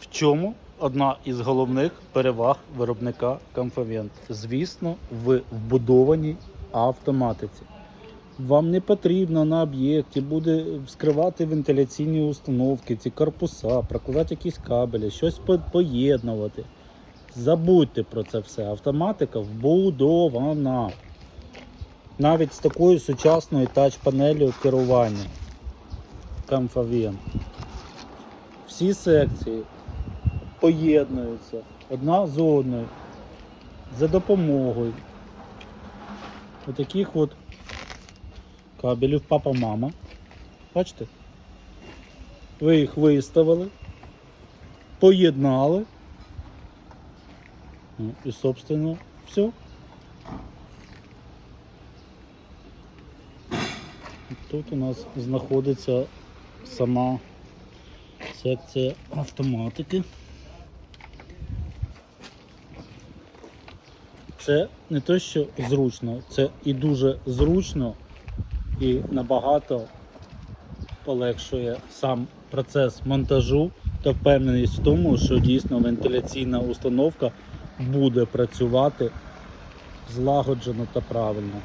В чому одна із головних переваг виробника Comfavent? Звісно, в вбудованій автоматиці. Вам не потрібно на об'єкті буде вскривати вентиляційні установки, ці корпуса, прокладати якісь кабелі, щось поєднувати. Забудьте про це все. Автоматика вбудована. Навіть з такою сучасною тач-панелью керування. Comfavent. Всі секції поєднуються одна з одною за допомогою отаких от кабелів папа-мама. Бачите? Ви їх виставили, поєднали. Ну, і, собственно, все. Тут у нас знаходиться сама секція автоматики. Це не те, що зручно, це і дуже зручно, і набагато полегшує сам процес монтажу та впевненість в тому, що дійсно вентиляційна установка буде працювати злагоджено та правильно.